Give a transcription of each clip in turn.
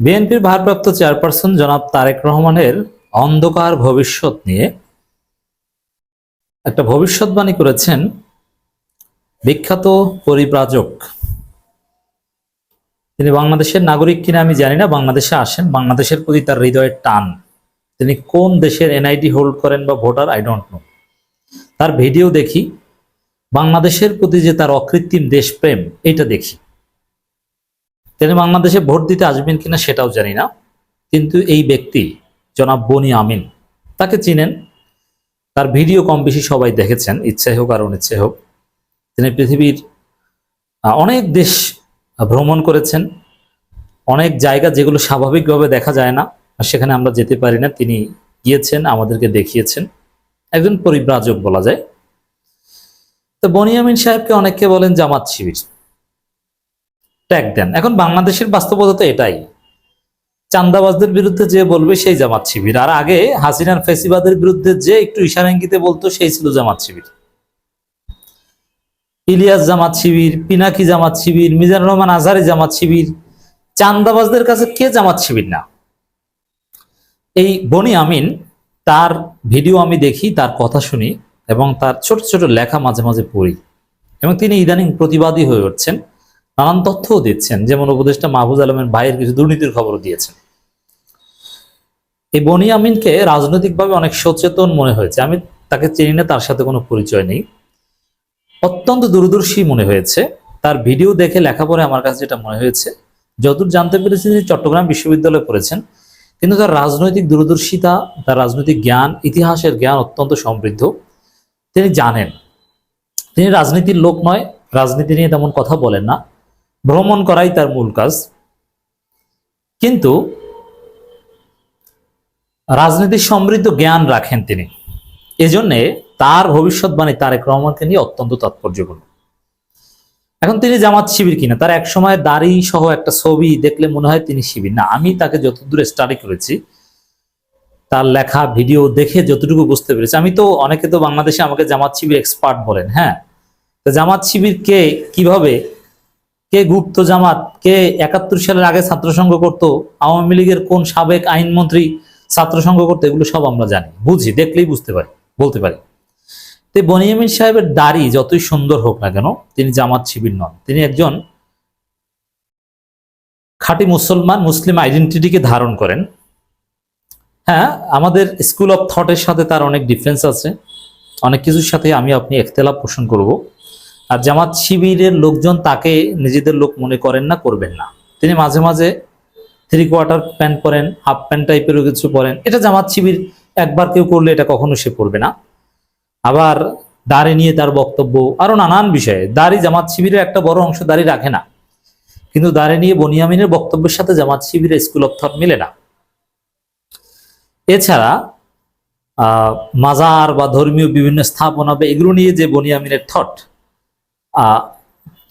বিএনপির ভারপ্রাপ্ত চেয়ারপারসন জনাব তারেক রহমানের অন্ধকার ভবিষ্যৎ নিয়ে একটা ভবিষ্যৎবাণী করেছেন বিখ্যাত পরিব্রাজক। তিনি বাংলাদেশের নাগরিক কিনা আমি জানি না, বাংলাদেশে আসেন, বাংলাদেশের প্রতি তার হৃদয়ের টান। তিনি কোন দেশের এনআইডি হোল্ড করেন বা ভোটার আই ডোন্ট নো তার ভিডিও দেখি, বাংলাদেশের প্রতি যে তার অকৃত্রিম দেশপ্রেম, এটা দেখি। তিনি বাংলাদেশে ভোট দিতে আসবেন কিনা সেটাও জানি না। কিন্তু এই ব্যক্তি, জনাব বনি আমিন, তাকে চিনেন। তার ভিডিও কম বেশি সবাই দেখেছেন, ইচ্ছাই হোক আর অনিচ্ছাই হোক। তিনি পৃথিবীর অনেক দেশ ভ্রমণ করেছেন। অনেক জায়গা যেগুলো স্বাভাবিকভাবে দেখা যায় না সেখানে আমরা যেতে পারি না। তিনি গিয়েছেন, আমাদেরকে দেখিয়েছেন। একজন পরিব্রাজক বলা যায়। তো বনিয়ামিন সাহেবকে অনেকে বলেন জামাত শিবির। ট্যাগ দেন। এখন বাংলাদেশের বাস্তবতা তো এটাই। চান্দাবাজদের বিরুদ্ধে যে বলবে সেই জামাত শিবির। আর আগে হাসিনার ফেসিবাদের বিরুদ্ধে যে একটু ইশারা ইঙ্গিতে বলতো, সেই ছিল জামাত শিবির। ইলিয়াস জামাত শিবির, পিনাকি জামাত শিবির, মিজানুর রহমান আজহারি জামাত শিবির। চান্দাবাজদের কাছে কে জামাত শিবির না? এই বনি আমিন, তার ভিডিও আমি দেখি, তার কথা শুনি এবং তার ছোট ছোট লেখা মাঝে মাঝে পড়ি। এবং তিনি ইদানিং প্রতিবাদী হয়ে উঠছেন। নানান তথ্যও দিচ্ছেন। যেমন উপদেষ্টা মাহবুজ আলমের ভাইয়ের কিছু দুর্নীতির খবরও দিয়েছেন। এই বনি আমিনকে রাজনৈতিকভাবে অনেক সচেতন মনে হয়েছে। আমি তাকে চিনি না, তার সাথে কোনো পরিচয় নেই। অত্যন্ত দূরদর্শী মনে হয়েছে। তার ভিডিও দেখে লেখা লেখাপড়ে আমার কাছে যেটা মনে হয়েছে, যতদূর জানতে পেরেছি তিনি চট্টগ্রাম বিশ্ববিদ্যালয়ে পড়েছেন, কিন্তু তার রাজনৈতিক দূরদর্শিতা, তার রাজনৈতিক জ্ঞান, ইতিহাসের জ্ঞান অত্যন্ত সমৃদ্ধ। তিনি জানেন। তিনি রাজনীতির লোক নয়, রাজনীতি নিয়ে তেমন কথা বলেন না। ভ্রমণ করাই তার মূল কাজ। কিন্তু রাজনীতির সমৃদ্ধ জ্ঞান রাখেন তিনি। এজন্যে তার ভবিষ্যৎবাণী তারেক রহমানকে নিয়ে অত্যন্ত তাৎপর্যপূর্ণ। এখন তিনি জামাত শিবির কিনা, তার এক সময় দাড়ি সহ একটা ছবি দেখলে মনে হয় তিনি শিবির। না, আমি তাকে যতদূর স্টাডি করেছি, তার লেখা ভিডিও দেখে যতটুকু বুঝতে পেরেছি, আমি তো অনেকে তো বাংলাদেশে আমাকে জামাত শিবির এক্সপার্ট বলেন হ্যাঁ? তো জামাত শিবির কে কীভাবে কে গুপ্ত জামাত, কে একাত্তর সালের আগে ছাত্র সংঘ করতো, আওয়ামী লীগের কোন সাবেক আইনমন্ত্রী ছাত্র সংঘ করতো, এগুলো সব আমরা জানি। বুঝি, দেখলেই বুঝতে পারি, বলতে পারি। তো বনিয়ামিন সাহেবের দাড়ি যতই সুন্দর হোক না কেন, তিনি জামাত শিবির নন। তিনি একজন খাঁটি মুসলমান, মুসলিম আইডেন্টিটিকে ধারণ করেন। হ্যাঁ আমাদের স্কুল অফ থটের সাথে তার অনেক ডিফারেন্স আছে। অনেক কিছুর সাথে আমি আপনি একতলাপ পোষণ করব। আর জামাত শিবিরের লোকজন তাকে নিজেদের লোক মনে করেন না, করবেন না। তিনি মাঝে মাঝে থ্রি কোয়ার্টার প্যান্ট পরেন হাফ প্যান্ট টাইপেরও কিছু পরেন। এটা জামাত শিবির একবার কেউ করলে এটা কখনো সে পড়বে না। আবার দাড়ি নিয়ে তার বক্তব্য আরও নানান বিষয়ে। দাড়ি জামাত শিবিরের একটা বড় অংশ দাড়ি রাখে না। কিন্তু দাড়ি নিয়ে বনিয়ামিনের বক্তব্যের সাথে জামাত শিবিরের স্কুল অফ থট মিলে না। এছাড়া মাজার বা ধর্মীয় বিভিন্ন স্থাপনা বা এগুলো নিয়ে যে বনিয়ামিনের থট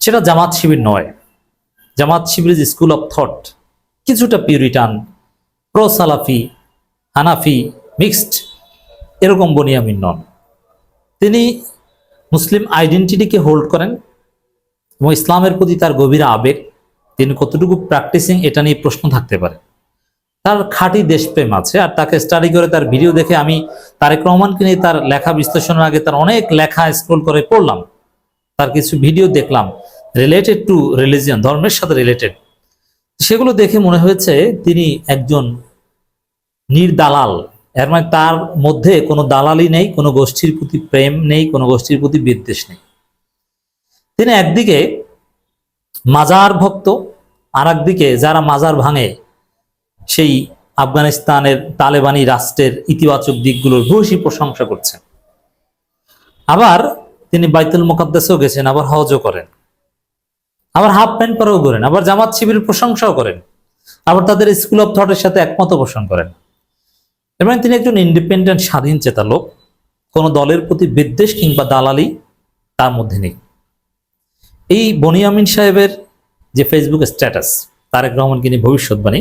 সেটা জামাত শিবির নয়। Jamaat Shibir school of thought কিছুটা পিউরিটান প্রো সালাফি হানাফি মিক্সড এরকম বনিয়ামিন নন। তিনি মুসলিম আইডেন্টিটিকে হোল্ড করেন এবং ইসলামের প্রতি তার গভীর আবেগ। তিনি কতটুকু প্র্যাকটিসিং এটা নিয়ে প্রশ্ন থাকতে পারে। তার খাঁটি দেশপ্রেম আছে আর তাকে স্টাডি করে তার ভিডিও দেখে আমি তারেক রহমানকে নিয়ে তার লেখা বিশ্লেষণের আগে তার অনেক লেখা স্ক্রোল করে পড়লাম। তার কিছু ভিডিও দেখলাম রিলেটেড টু রিলিজিয়ন ধর্মের সাথে রিলেটেড সেগুলো দেখে মনে হয়েছে তিনি একজন নির্দালাল। এর মানে তার মধ্যে কোনো দালালি নেই, কোনো গোষ্ঠীর প্রতি প্রেম নেই, কোনো গোষ্ঠীর প্রতি বিদ্বেষ নেই। তিনি একদিকে মাজার ভক্ত আর একদিকে যারা মাজার ভাঙে, সেই আফগানিস্তানের তালেবানি রাষ্ট্রের ইতিবাচক দিকগুলোর ভূয়সী প্রশংসা করছেন। আবার তিনি বাইতুল মোকাদ্দাসেও গেছেন, আবার হজও করেন। আবার হাফ প্যান্ট পরেও করেন আবার জামাত শিবিরের প্রশংসাও করেন, আবার তাদের স্কুল অফ থটের সাথে একমত পোষণ করেন। এবং তিনি একজন ইন্ডিপেন্ডেন্ট, স্বাধীন চেতা লোক, কোনো দলের প্রতি বিদ্বেষ কিংবা দালালি তার মধ্যে নেই। এই বনিয়ামিন সাহেবের যে ফেসবুক স্ট্যাটাস তারেক রহমানকে নিয়ে ভবিষ্যৎবাণী,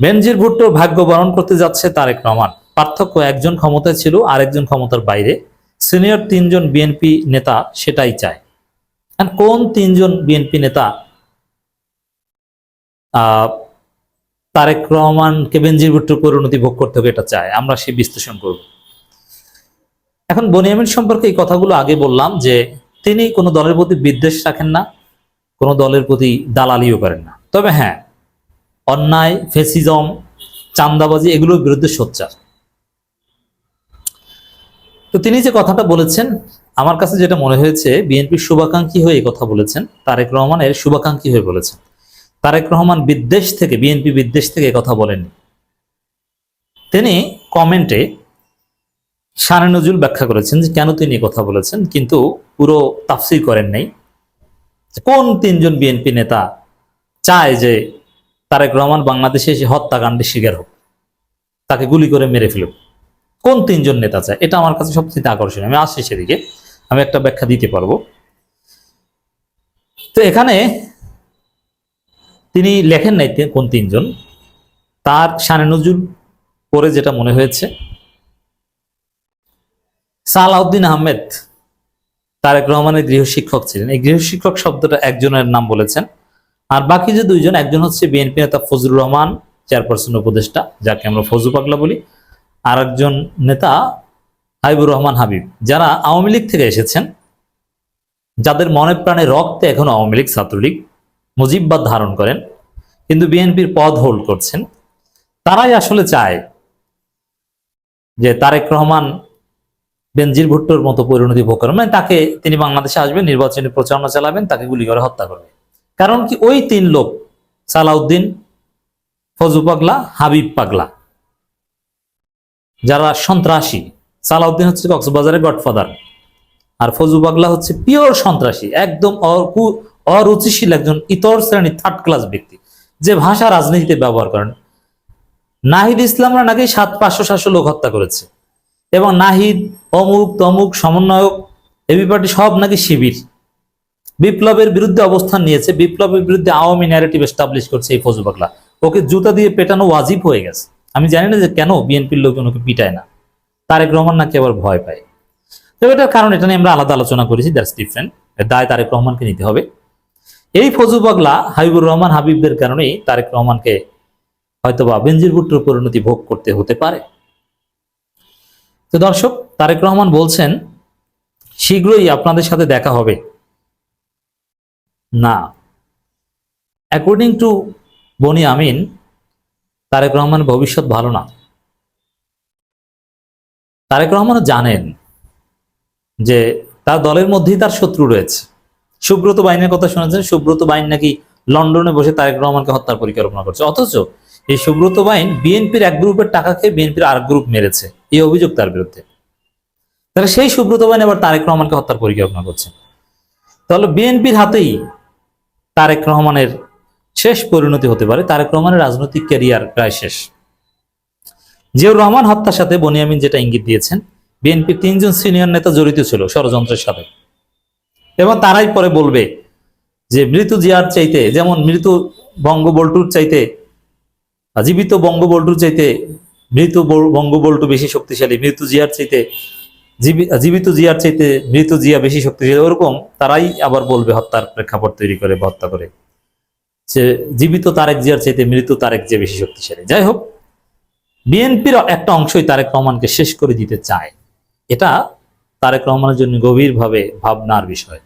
বেনজির ভুট্টো ভাগ্য বরণ করতে যাচ্ছে তারেক রহমান। পার্থক্য একজন ক্ষমতায় ছিল আর একজন ক্ষমতার বাইরে। সিনিয়র তিনজন বিএনপি নেতা সেটাই চায়। কোন তিনজন বিএনপি নেতা? তারেক রহমানকে বেনজির ভুট্টোর পরিণতি ভোগ করতে হবে, এটা চায়। আমরা সেই বিশ্লেষণ করব। এখন বনিয়ামিন সম্পর্কে এই কথাগুলো আগে বললাম যে তিনি কোনো দলের প্রতি বিদ্বেষ রাখেন না, কোনো দলের প্রতি দালালিও করেন না। তবে হ্যাঁ অন্যায়, ফেসিজম চান্দাবাজি এগুলোর বিরুদ্ধে সোচ্চার। তো তিনি যে কথাটা বলেছেন, আমার কাছে যেটা মনে হয়েছে, বিএনপির শুভাকাঙ্ক্ষী হয়ে কথা বলেছেন, তারেক রহমানের শুভাকাঙ্ক্ষী হয়ে বলেছেন। তারেক রহমান বিদ্বেষ থেকে, বিএনপি বিদ্বেষ থেকে কথা বলেননি। তিনি কমেন্টে সারে নজরুল ব্যাখ্যা করেছেন যে, কেন তিনি কথা বলেছেন, কিন্তু পুরো তাফসির করেন নাই। কোন তিনজন বিএনপি নেতা চায় যে তারেক রহমান বাংলাদেশে এসে হত্যাকাণ্ডের শিকার হোক, তাকে গুলি করে মেরে ফেলুক? কোন তিনজন নেতা চায়? এটা আমার কাছে সবচেয়ে আকর্ষণীয়। আমি আসছি সেদিকে। আমি একটা ব্যাখ্যা দিতে পারব। তো এখানে তিনি লেখেন নাই কোন তিনজন। তার শানে নজরুল পরে যেটা মনে হয়েছে, সালাউদ্দিন আহমেদ তারেক রহমানের গৃহশিক্ষক ছিলেন। এই গৃহশিক্ষক শব্দটা একজনের নাম বলেছেন। আর বাকি যে দুইজন, একজন হচ্ছে বিএনপি নেতা ফজলুর রহমান, চেয়ারপারসন উপদেষ্টা, যাকে আমরা ফজু পাগলা বলি। আর একজন নেতা হাবিবুর রহমান হাবিব, যারা আওয়ামী লীগ থেকে এসেছেন, যাদের মনে প্রাণে রক্তে এখন আওয়ামী লীগ ছাত্রলীগ মুজিববাদ ধারণ করেন, কিন্তু বিএনপির পদ হোল্ড করছেন, তারাই আসলে চায় যে তারেক রহমান বেনজির ভুট্টোর মতো পরিণতি ভোগ করেন। মানে তাকে তিনি বাংলাদেশে আসবেন, নির্বাচনী প্রচারণা চালাবেন, তাকে গুলি করে হত্যা করবে কারণ কি ওই তিন লোক, সালাউদ্দিন ফজু পাগলা, হাবিব পাগলা। যারা সন্ত্রাসী, সালাউদ্দিন হচ্ছে কক্সবাজারের গডফাদার আর ফজু পাগলা হচ্ছে পিওর সন্ত্রাসী, একদম অরুচিশীল একজন ইতর শ্রেণির থার্ড ক্লাস ব্যক্তি যে ভাষা রাজনীতিতে ব্যবহার করেন। নাহিদ ইসলামরা নাকি সাত, পাঁচশো, সাতশো লোক হত্যা করেছে এবং নাহিদ, অমুক, তমুক, সমন্বয়ক, এবি পার্টি সব নাকি শিবির। বিপ্লবের বিরুদ্ধে অবস্থান নিয়েছে, বিপ্লবের বিরুদ্ধে আওয়ামী ন্যারেটিভ এস্টাবলিশ করছে এই ফজু পাগলা ওকে জুতা দিয়ে পেটানো ওয়াজিব হয়ে গেছে। আমি জানি না যে কেন বিএনপির লোকজন ওকে পিটায় না। তারেক রহমান নাকি আবার ভয় পায়। তবে এটার কারণ, এটা নিয়ে আমরা আলাদা আলোচনা করেছি দ্যাটস ডিফারেন্ট দায় তারেক রহমানকে নিতে হবে। এই ফজু পাগলা হাবিবুর রহমান হাবিবদের কারণেই তারেক রহমানকে হয়তোবা বেনজির ভুট্টোর পরিণতি ভোগ করতে হতে পারে। তো দর্শক, তারেক রহমান বলছেন, শীঘ্রই আপনাদের সাথে দেখা হবে। না। অ্যাকর্ডিং টু বনি আমিন তারেক রহমান ভবিষ্যৎ ভালো না। তারেক রহমানও জানেন যে তার দলের মধ্যেই তার শত্রু রয়েছে। সুব্রত বাইনের কথা শুনেছেন? সুব্রত বাইন নাকি লন্ডনে বসে তারেক রহমানকে হত্যার পরিকল্পনা করছে। অথচ এই সুব্রত বাইন বিএনপির এক গ্রুপের টাকা খেয়ে বিএনপির আর গ্রুপ মেরেছে। এই অভিযোগ তার বিরুদ্ধে। তাহলে সেই সুব্রত বাইন আবার তারেক রহমানকে হত্যার পরিকল্পনা করছে। তাহলে বিএনপির হাতেই তারেক রহমানের শেষ পরিণতি হতে পারে। তারেক রহমানের রাজনৈতিক ক্যারিয়ার প্রায় শেষ। জিয়াউর রহমান হত্যার সাথে বনিয়ামিন যেটা ইঙ্গিত দিয়েছেন বিএনপির তিনজন সিনিয়র নেতা জড়িত ছিল ষড়যন্ত্রের সাথে। এবং তারাই পরে বলবে যে মৃত জিয়ার চাইতে, যেমন মৃত বঙ্গবল্টুর চাইতে জীবিত বঙ্গবল্টুর চাইতে মৃত বল- বঙ্গবল্টু বেশি শক্তিশালী, মৃত জিয়ার চাইতে জীবি- জীবিত জিয়ার চাইতে মৃত জিয়া বেশি শক্তিশালী, ওরকম তারাই আবার বলবে হত্যার প্রেক্ষাপট তৈরি করে হত্যা করে। যে জীবিত তারেক জিয়ার চাইতে মৃত তারেক জিয়া বেশি শক্তিশালী। যাই হোক, বিএনপির একটা অংশই তারেক রহমানকে শেষ করে দিতে চায়। এটা তারেক রহমানের জন্য গভীরভাবে ভাবনার বিষয়।